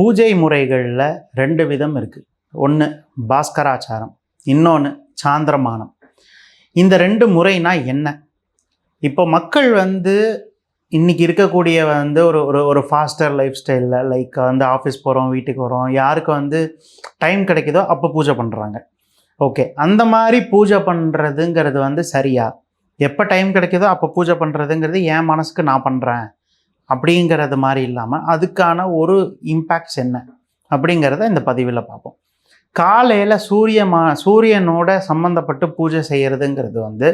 பூஜை முறைகளில் ரெண்டு விதம் இருக்குது ஒன்று பாஸ்கராச்சாரம் இன்னொன்று சாந்திரமானம். இந்த ரெண்டு முறைனா என்ன? இப்போ மக்கள் வந்து இன்றைக்கி இருக்கக்கூடிய வந்து ஒரு ஒரு ஒரு ஃபாஸ்டர் லைஃப் ஸ்டைலில் லைக் வந்து ஆஃபீஸ் போகிறோம் வீட்டுக்கு வரோம் யாருக்கு வந்து டைம் கிடைக்குதோ அப்போ பூஜை பண்ணுறாங்க ஓகே அந்த மாதிரி பூஜை பண்ணுறதுங்கிறது வந்து சரியா? எப்போ டைம் கிடைக்குதோ அப்போ பூஜை பண்ணுறதுங்கிறது என் மனசுக்கு நான் பண்ணுறேன் அப்படிங்கிறது மாதிரி இல்லாமல் அதுக்கான ஒரு இம்பேக்ட்ஸ் என்ன? அப்படிங்கிறத இந்த பதிவில் பார்ப்போம். காலையில் சூரியமா சூரியனோட சம்மந்தப்பட்டு பூஜை செய்கிறதுங்கிறது வந்து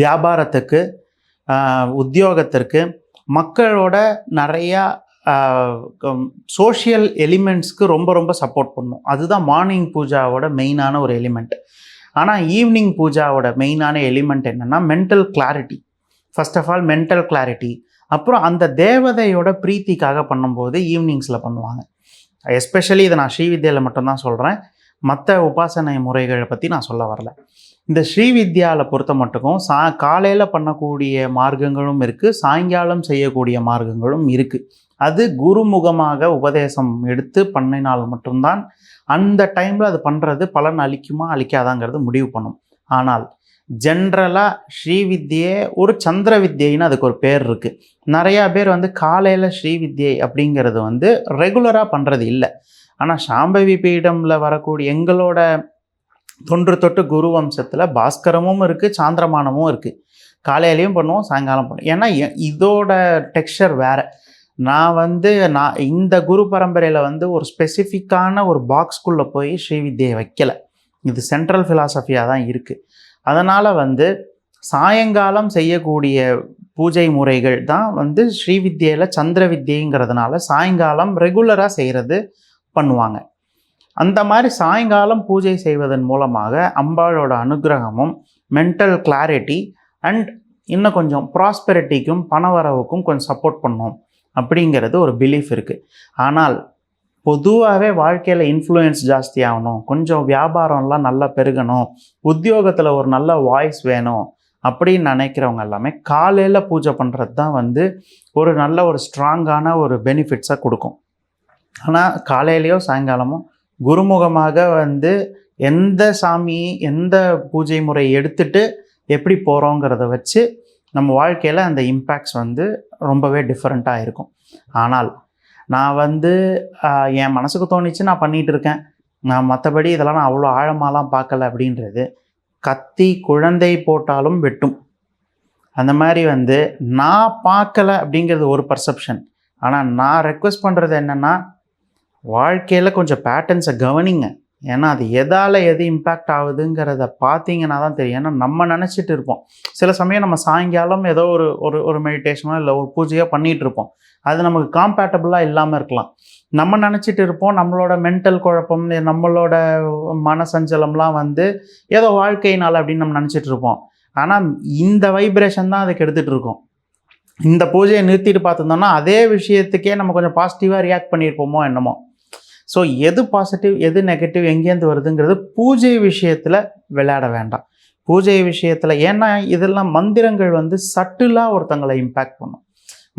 வியாபாரத்துக்கு உத்தியோகத்திற்கு மக்களோட நிறையா சோஷியல் எலிமெண்ட்ஸ்க்கு ரொம்ப ரொம்ப சப்போர்ட் பண்ணும். அதுதான் மார்னிங் பூஜாவோட மெயினான ஒரு எலிமெண்ட் ஆனால் ஈவினிங் பூஜாவோட மெயினான எலிமெண்ட் என்னென்னா mental clarity first of all mental clarity அப்புறம் அந்த தேவதையோட பிரீத்திக்காக பண்ணும்போது ஈவினிங்ஸில் பண்ணுவாங்க. எஸ்பெஷலி இதை நான் ஸ்ரீவித்யாவில் மட்டும்தான் சொல்கிறேன் மற்ற உபாசனை முறைகளை பற்றி நான் சொல்ல வரல. இந்த ஸ்ரீவித்யாவில் பொறுத்த மட்டுக்கும் சா காலையில் பண்ணக்கூடிய மார்க்கங்களும் இருக்குது சாயங்காலம் செய்யக்கூடிய மார்க்கங்களும் இருக்குது அது குருமுகமாக உபதேசம் எடுத்து பண்ணினால் மட்டும்தான் அந்த டைமில் அது பண்ணுறது பலன் அளிக்குமா அளிக்காதாங்கிறது முடிவு பண்ணும். ஆனால் ஜென்ரலாக ஸ்ரீவித்யே ஒரு சந்திர வித்யைன்னு அதுக்கு ஒரு பேர் இருக்குது நிறையா பேர் வந்து காலையில் ஸ்ரீவித்யை அப்படிங்கிறது வந்து ரெகுலராக பண்ணுறது இல்லை. ஆனால் சாம்பவி பீடமில் வரக்கூடிய எங்களோட தொன்று தொட்டு குரு வம்சத்தில் பாஸ்கரமும் இருக்குது சாந்திரமானமும் இருக்குது காலையிலையும் பண்ணுவோம் சாயங்காலம் பண்ணுவோம். ஏன்னா இதோட டெக்ஸ்டர் வேறு. நான் வந்து நான் இந்த குரு பரம்பரையில் வந்து ஒரு ஸ்பெசிஃபிக்கான ஒரு பாக்ஸ்குள்ளே போய் ஸ்ரீவித்யை வைக்கல. இது சென்ட்ரல் ஃபிலாசபியாக தான் இருக்குது அதனால் வந்து சாயங்காலம் செய்யக்கூடிய பூஜை முறைகள் தான் வந்து ஸ்ரீ வித்தியில் சந்திர வித்யைங்கிறதுனால சாயங்காலம் ரெகுலராக செய்கிறது பண்ணுவாங்க. அந்த மாதிரி சாயங்காலம் பூஜை செய்வதன் மூலமாக அம்பாளோட அனுகிரகமும் மென்டல் கிளாரிட்டி அண்ட் இன்னும் கொஞ்சம் ப்ராஸ்பெரிட்டிக்கும் பணவரவுக்கும் கொஞ்சம் சப்போர்ட் பண்ணும். அப்படிங்கிறது ஒரு பிலீஃப் இருக்குது ஆனால் பொதுவாகவே வாழ்க்கையில் இன்ஃப்ளூயன்ஸ் ஜாஸ்தி ஆகணும். கொஞ்சம் வியாபாரம்லாம் நல்லா பெருகணும். உத்தியோகத்தில் ஒரு நல்ல வாய்ஸ் வேணும் அப்படின்னு நினைக்கிறவங்க எல்லாமே காலையில் பூஜை பண்ணுறது தான் வந்து ஒரு நல்ல ஒரு ஸ்ட்ராங்கான ஒரு பெனிஃபிட்ஸை கொடுக்கும். ஆனால் காலையிலையோ சாயங்காலமோ குருமுகமாக வந்து எந்த சாமி எந்த பூஜை முறை எடுத்துட்டு எப்படி போகிறோங்கிறத வச்சு நம்ம வாழ்க்கையில் அந்த இம்பேக்ட்ஸ் வந்து ரொம்பவே டிஃப்ரெண்ட்டாக இருக்கும். ஆனால் நான் வந்து என் மனசுக்கு தோணிச்சு நான் பண்ணிகிட்டு இருக்கேன். நான் மற்றபடி இதெல்லாம் நான் அவ்வளோ ஆழமாலாம் பார்க்கல அப்படின்றது. கத்தி குழந்தை போட்டாலும் வெட்டும். அந்த மாதிரி வந்து நான் பார்க்கல அப்படிங்கிறது ஒரு பர்செப்ஷன் ஆனால் நான் ரெக்வெஸ்ட் பண்ணுறது என்னென்னா வாழ்க்கையில் கொஞ்சம் பேட்டர்ன்ஸை கவனிங்க. ஏன்னா அது எதால் எது இம்பேக்ட் ஆகுதுங்கிறத பார்த்தீங்கன்னா தான் தெரியும். ஏன்னா நம்ம நினச்சிட்டு இருப்போம். சில சமயம் நம்ம சாயங்காலம் ஏதோ ஒரு ஒரு ஒரு மெடிடேஷனோ இல்லை ஒரு பூஜையோ பண்ணிகிட்டு இருப்போம். அது நமக்கு காம்பேட்டபிளாக இல்லாமல் இருக்கலாம். நம்ம நினச்சிட்டு இருப்போம் நம்மளோட மென்டல் குழப்பம் நம்மளோட மனசஞ்சலம்லாம் வந்து ஏதோ வாழ்க்கையினால் அப்படின்னு நம்ம நினச்சிட்டு இருப்போம். ஆனால் இந்த வைப்ரேஷன் தான் அதுக்கு எடுத்துகிட்டு இருக்கோம். இந்த பூஜையை நிறுத்திட்டு பார்த்துருந்தோம்னா அதே விஷயத்துக்கே நம்ம கொஞ்சம் பாசிட்டிவாக ரியாக்ட் பண்ணியிருப்போமோ என்னமோ. ஸோ எது பாசிட்டிவ் எது நெகட்டிவ் எங்கேருந்து வருதுங்கிறது பூஜை விஷயத்தில் விளையாட வேண்டாம். பூஜை விஷயத்தில் ஏன்னா இதெல்லாம் மந்திரங்கள் வந்து சட்டிலாக ஒருத்தங்களை இம்பேக்ட் பண்ணும்.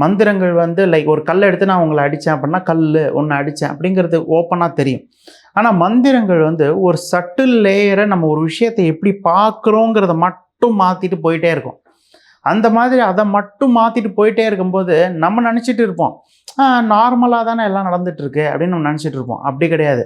மந்திரங்கள் வந்து லைக் ஒரு கல் எடுத்து நான் உங்களை அடித்தேன் அப்படின்னா கல் ஒன்று அடித்தேன் அப்படிங்கிறது ஓப்பனாக தெரியும். ஆனால் மந்திரங்கள் வந்து ஒரு சட்டில் லேயரை நம்ம ஒரு விஷயத்தை எப்படி பார்க்குறோங்கிறத மட்டும் மாற்றிட்டு போயிட்டே இருக்கும். அந்த மாதிரி அதை மட்டும் மாற்றிட்டு போயிட்டே இருக்கும்போது நம்ம நினச்சிட்டு இருப்போம் நார்மலாக தானே எல்லாம் நடந்துகிட்ருக்கு அப்படின்னு நம்ம நினச்சிட்டு இருப்போம். அப்படி கிடையாது.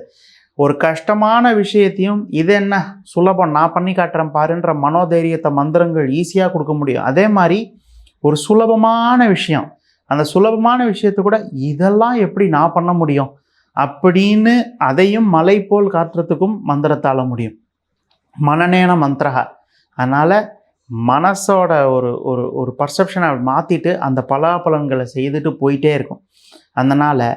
ஒரு கஷ்டமான விஷயத்தையும் இது என்ன சுலபம்? நான் பண்ணி காட்டுறேன் பாருன்ற மனோதைரியத்தை மந்திரங்கள் ஈஸியாக கொடுக்க முடியும். அதே மாதிரி ஒரு சுலபமான விஷயம். அந்த சுலபமான விஷயத்தை கூட இதெல்லாம் எப்படி நான் பண்ண முடியும்? அப்படின்னு அதையும் மலை போல் காட்டுறதுக்கும் மந்திரத்தால் முடியும். மனநேன மந்திரகா அதனால் மனசோட ஒரு ஒரு ஒரு பர்செப்ஷனை மாற்றிட்டு அந்த பலாபலன்களை செய்துட்டு போயிட்டே இருக்கும். அதனால்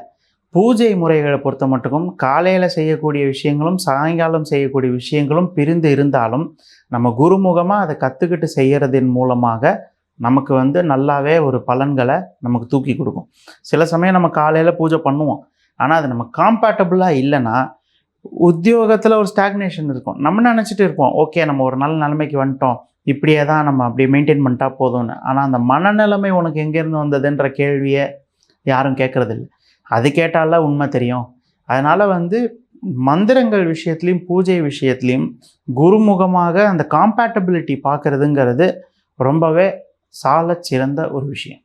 பூஜை முறைகளை பொறுத்த மட்டுக்கும் காலையில் செய்யக்கூடிய விஷயங்களும் சாயங்காலம் செய்யக்கூடிய விஷயங்களும் பிரிந்து இருந்தாலும் நம்ம குருமுகமாக அதை கற்றுக்கிட்டு செய்கிறதின் மூலமாக நமக்கு வந்து நல்லாவே ஒரு பலன்களை நமக்கு தூக்கி கொடுக்கும். சில சமயம் நம்ம காலையில் பூஜை பண்ணுவோம். ஆனால் அது நம்ம காம்பேட்டபுளாக இல்லைன்னா உத்தியோகத்தில் ஒரு ஸ்டாக்னேஷன் இருக்கும். நம்ம நினச்சிட்டு இருப்போம் ஓகே நம்ம ஒரு நல்ல நிலைமைக்கு வந்துட்டோம். இப்படியே தான் நம்ம அப்படியே மெயின்டைன் பண்ணிட்டா போதும்னு. ஆனால் அந்த மனநிலைமை உனக்கு எங்கேருந்து வந்ததுன்ற கேள்வியை யாரும் கேட்குறதில்ல. அது கேட்டால உண்மை தெரியும். அதனால் வந்து மந்திரங்கள் விஷயத்துலையும் பூஜை விஷயத்துலையும் குருமுகமாக அந்த காம்பேட்டபிலிட்டி பார்க்குறதுங்கிறது ரொம்பவே சால சிறந்த ஒரு விஷயம்.